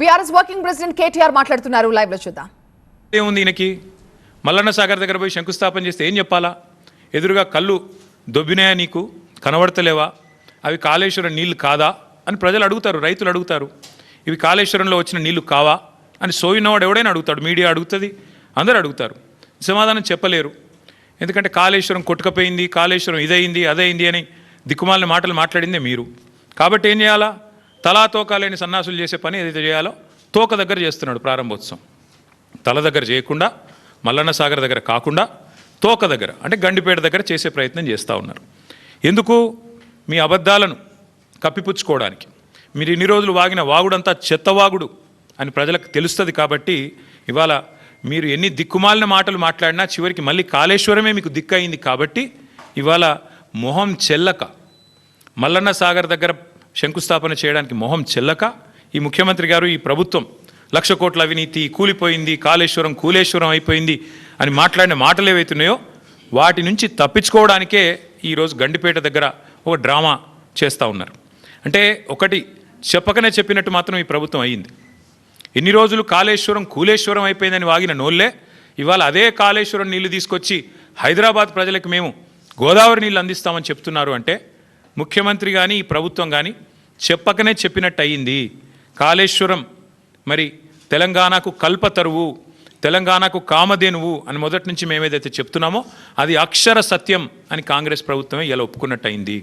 BRS working president KTR మాట్లాడుతున్నారు. లైవ్లో చూద్దాం. ఏముంది ఈయనకి? మల్లన్న సాగర్ దగ్గర పోయి శంకుస్థాపన చేస్తే ఏం చెప్పాలా? ఎదురుగా కళ్ళు దొబ్బినాయా నీకు? కనబడతలేవా? అవి కాళేశ్వరం నీళ్ళు కాదా? అని ప్రజలు అడుగుతారు రైతులు అడుగుతారు. ఇవి కాళేశ్వరంలో వచ్చిన నీళ్ళు కావా? అని సోయినవాడు ఎవడైనా అడుగుతాడు మీడియా అడుగుతుంది అందరూ అడుగుతారు. సమాధానం చెప్పలేరు. ఎందుకంటే కాళేశ్వరం కొట్టుకపోయింది కాళేశ్వరం ఇదయింది అదయింది అని దిక్కుమాలిన మాటలు మాట్లాడిందే మీరు. కాబట్టి ఏం చేయాలా? తలా లేని సన్నాసులు చేసే పని ఏదైతే చేయాలో తోక దగ్గర చేస్తున్నాడు ప్రారంభోత్సవం. తల దగ్గర చేయకుండా మల్లన్న సాగర్ దగ్గర కాకుండా తోక దగ్గర అంటే గండిపేట దగ్గర చేసే ప్రయత్నం చేస్తూ ఉన్నారు. ఎందుకు? మీ అబద్ధాలను కప్పిపుచ్చుకోవడానికి. మీరు ఇన్ని రోజులు వాగిన వాగుడంతా చెత్తవాగుడు అని ప్రజలకు తెలుస్తుంది కాబట్టి ఇవాళ మీరు ఎన్ని దిక్కుమాలిన మాటలు మాట్లాడినా చివరికి మళ్ళీ కాళేశ్వరమే మీకు దిక్కయింది కాబట్టి ఇవాళ మొహం చెల్లక. మల్లన్న సాగర్ దగ్గర శంకుస్థాపన చేయడానికి మొహం చెల్లక ఈ ముఖ్యమంత్రి గారు ఈ ప్రభుత్వం లక్ష కోట్ల అవినీతి కూలిపోయింది కాళేశ్వరం కూలేశ్వరం అయిపోయింది అని మాట్లాడిన మాటలు ఏవైతున్నాయో వాటి నుంచి తప్పించుకోవడానికే ఈరోజు గండిపేట దగ్గర ఒక డ్రామా చేస్తూ ఉన్నారు. అంటే ఒకటి చెప్పకనే చెప్పినట్టు మాత్రం ఈ ప్రభుత్వం అయ్యింది. ఎన్ని రోజులు కాళేశ్వరం కూలేశ్వరం అయిపోయిందని వాగిన నోళ్ళే ఇవాళ అదే కాళేశ్వరం నీళ్ళు తీసుకొచ్చి హైదరాబాద్ ప్రజలకు మేము గోదావరి నీళ్ళు అందిస్తామని చెప్తున్నారు అంటే ముఖ్యమంత్రి కానీ ఈ ప్రభుత్వం కానీ చెప్పకనే చెప్పినట్టు అయ్యింది కాళేశ్వరం మరి తెలంగాణకు కల్పతరువు తెలంగాణకు కామధేనువు అని మొదటి నుంచి మేము ఏదైతే చెప్తున్నామో అది అక్షర సత్యం అని కాంగ్రెస్ ప్రభుత్వమే ఇలా ఒప్పుకున్నట్టు అయింది